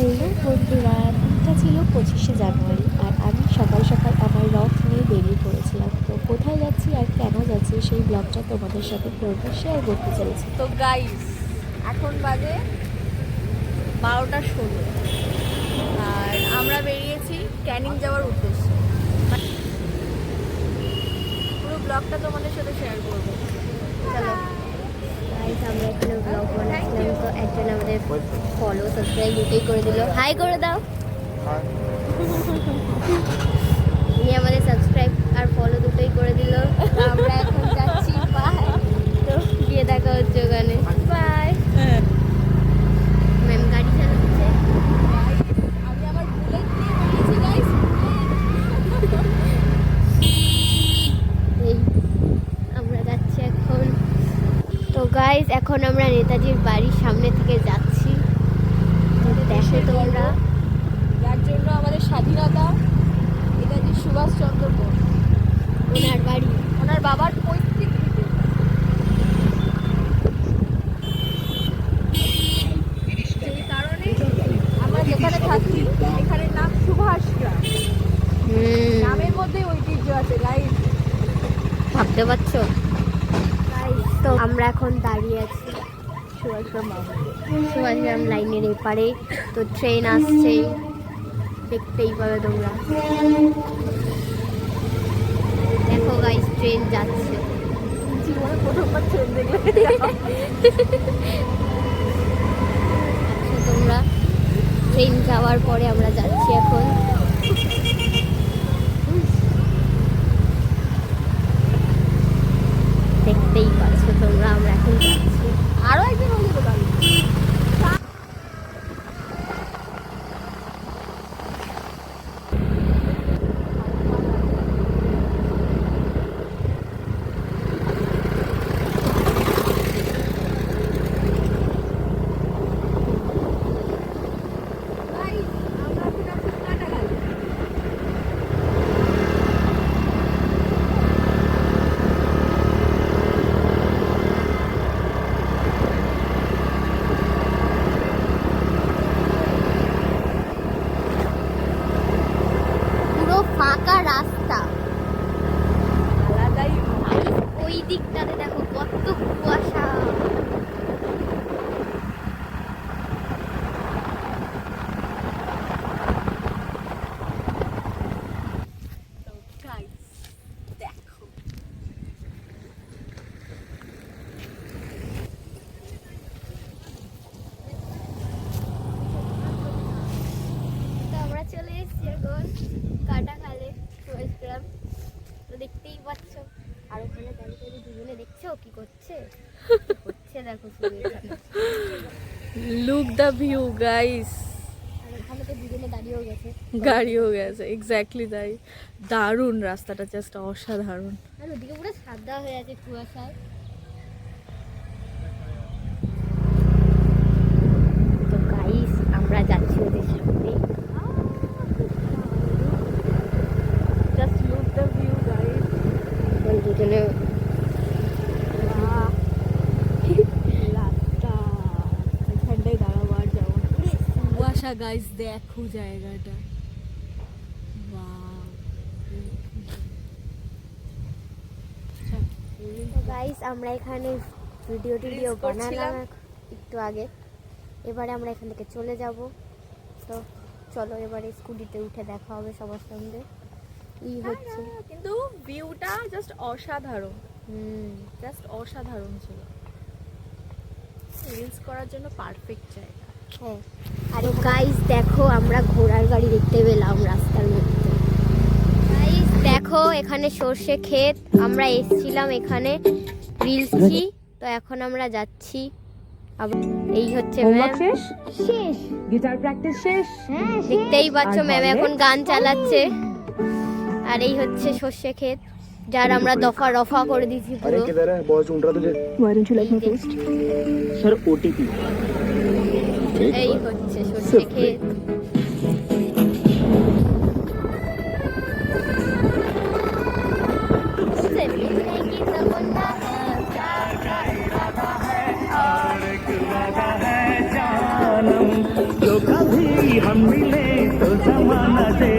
Hello বন্ধুরা দিনটা ছিল পঁচিশে জানুয়ারি আর আমি সকাল সকাল আমার রথ নিয়ে বেরিয়ে পড়েছিলাম। তো কোথায় যাচ্ছি আর কেন যাচ্ছি সেই ব্লগটা তোমাদের সাথে পুরোটা শেয়ার করতে চলেছি। তো গাইস এখন বাজে বারোটা ষোলো আর আমরা বেরিয়েছি ক্যানিং যাওয়ার উদ্দেশ্যে। পুরো ব্লগটা তোমাদের সাথে শেয়ার করব। আমরা এখানে ব্লগ বানাচ্ছিলাম। তো একজন আমাদের ফলো সাবস্ক্রাইব দুটোই করে দিল। হাই করে দাও। উনি আমাদের সাবস্ক্রাইব আর ফলো দুটোই করে দিল। আমরা এখন যাচ্ছি। বাই তো গিয়ে দেখা হচ্ছে ওখানে। বাই ম্যাম গাড়ি চালাচ্ছে আমি আবার বুলেট নিয়ে বেরিয়েছি গাইস এই আমরা যাচ্ছি এখন তো গাইজ এখন আমরা নেতাজির বাড়ির সামনে থেকে যাচ্ছি। দেখো তোমরা। যার জন্য আমাদের স্বাধীনতা নেতাজি সুভাষচন্দ্র বোস। ওনার বাড়ি। ওনার বাবার পৈতৃক থাকি নাম সুভাষ গ্রাম। নামের মধ্যে ঐতিহ্য আছে ভাবতে পারছ? তো আমরা এখন দাঁড়িয়ে আছি সুভাষগ্রাম লাইনের এপারে। তো ট্রেন আসছে। দেখতেই পাবে তোমরা। দেখো গাইজ ট্রেন যাচ্ছে। আচ্ছা তোমরা ট্রেন যাওয়ার পরে আমরা যাচ্ছি এখন দেখতেই পাচ্ছ তোমরা আমরা এখন যাচ্ছি আরও একদিন হয়ে যেতে পারি পুরো ফাঁকা রাস্তা আলাদাই ওই দিকটাতে দেখো কত কুয়াশা গাইস দেখো তো আমরা চলে এসেছি এখন কাটা খালে গ্রাম তো দেখতেই পাচ্ছ আর ওখানে দাঁড়িয়ে দাঁড়িয়ে দুজনে দেখছ কি করছে? হচ্ছে দেখো লুক দ্য ভিউ গাইস গাড়িও গেছে। এক্স্যাক্টলি তাই। দারুণ রাস্তাটা জাস্ট অসাধারণ। আর ওদিকে পুরো সাদা হয়ে আছে কুয়াশায় তো গাইস আমরা যাচ্ছি ওদের সামনে just look the view guys এখন দুজনে রাস্তা এখানটায় দাঁড়াবো আর যাব কুয়াশা গাইস দেখো জায়গাটা। গাইস আমরা এখানে ভিডিও টিডিও। বানালাম এক- একটু আগে। এবারে আমরা এখান থেকে চলে যাব। তো চলো এবারে স্কুটিতে উঠে দেখা হবে সবার সঙ্গে। কি হচ্ছে। কিন্তু ভিউটা জাস্ট অসাধারণ। হুম। জাস্ট অসাধারণ ছিল। রিলস করার জন্য পারফেক্ট জায়গা। হ্যাঁ। আরে গাইস দেখো আমরা ঘোড়ার গাড়ি দেখতে পেলাম রাস্তার মধ্যে। গাইস দেখো এখানে সর্ষে ক্ষেত। আমরা এসেছিলাম এখানে রিলসি তো এখন আমরা যাচ্ছি। এই হচ্ছে ম্যাম শেষ? শেষ। গিটার প্র্যাকটিস শেষ? দেখতেই পাচ্ছ ম্যাম এখন গান চালাচ্ছে। আর এই হচ্ছে সর্ষে ক্ষেত যার আমরা দফা রফা করে দিয়েছি পুরো। আরে কি দাঁড়া বস উন্ডরা তুলে। স্যার ওটিপি এই যে- post? सर ओटीपी এই হচ্ছে সর্ষে ক্ষেত जो कभी हम मिले तो जमाना देखेगा